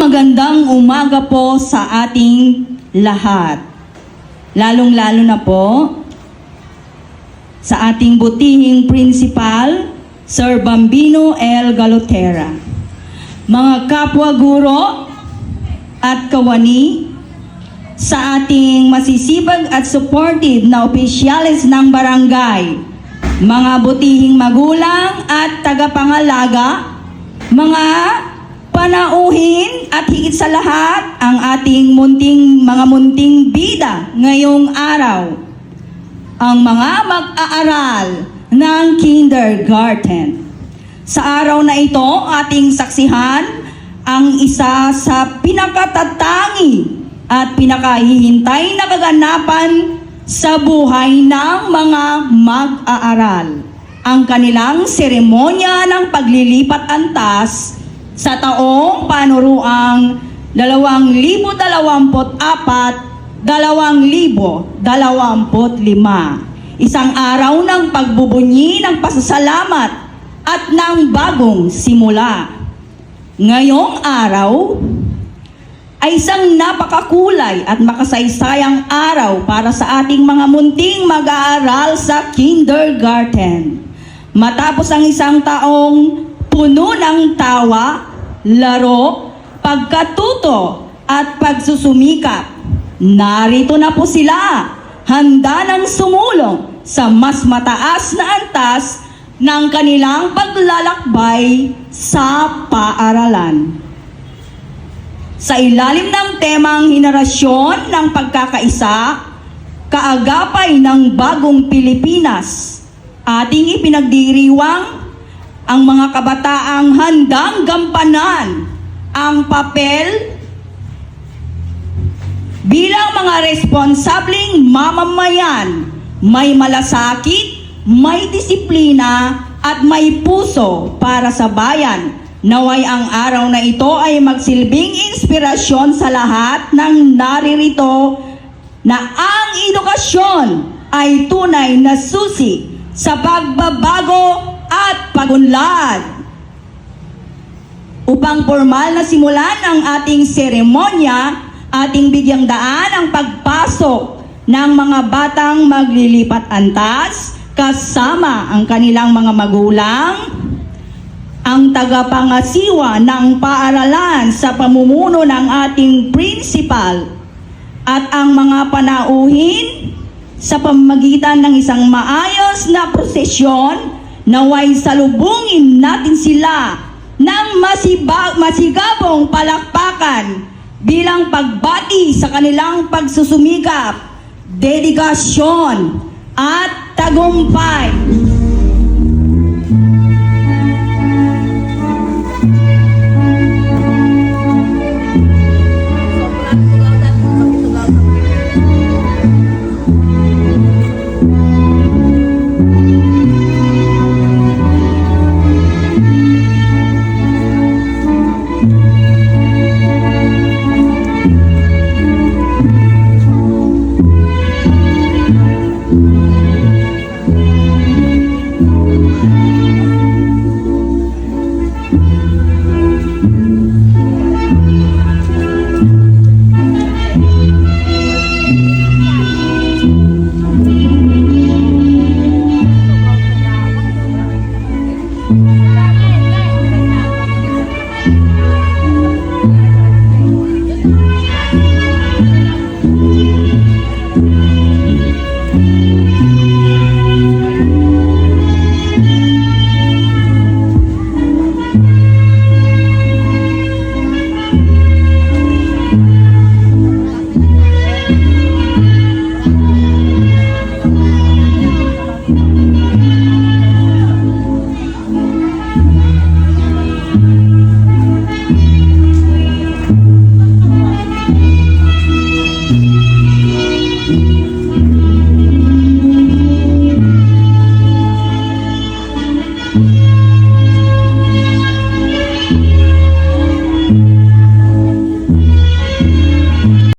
Magandang umaga po sa ating lahat. Lalong-lalo na po sa ating butihing principal, Sir Bambino L. Galotera. Mga kapwa guro at kawani, sa ating masisibag at supportive na opisyalis ng barangay, mga butihing magulang at tagapangalaga, mga panauhin at higit sa lahat ang ating munting mga munting bida ngayong araw. Ang mga mag-aaral ng kindergarten. Sa araw na ito, ating saksihan ang isa sa pinakatatangi at pinakahihintay na kaganapan sa buhay ng mga mag-aaral. Ang kanilang seremonya ng paglilipat antas sa taong panuruang 2024-2025. Isang araw ng pagbubunyi ng pasasalamat at ng bagong simula. Ngayong araw ay isang napakakulay at makasaysayang araw para sa ating mga munting mag-aaral sa kindergarten. Matapos ang isang taong puno ng tawa, laro, pagkatuto at pagsusumikap, narito na po sila, handa ng sumulong sa mas mataas na antas ng kanilang paglalakbay sa paaralan. Sa ilalim ng temang henerasyon ng pagkakaisa, kaagapay ng bagong Pilipinas, ating ipinagdiriwang ang mga kabataang handang gampanan ang papel bilang mga responsableng mamamayan, may malasakit, may disiplina, at may puso para sa bayan. Naway ang araw na ito ay magsilbing inspirasyon sa lahat ng naririto na ang edukasyon ay tunay na susi sa pagbabago at pagunlad. Upang formal na simulan ang ating seremonya, ating bigyang daan ang pagpasok ng mga batang maglilipat antas kasama ang kanilang mga magulang, ang tagapangasiwa ng paaralan sa pamumuno ng ating principal at ang mga panauhin sa pamamagitan ng isang maayos na prosesyon naway salubungin natin sila ng masiba, masigabong palakpakan bilang pagbati sa kanilang pagsusumikap, dedikasyon at tagumpay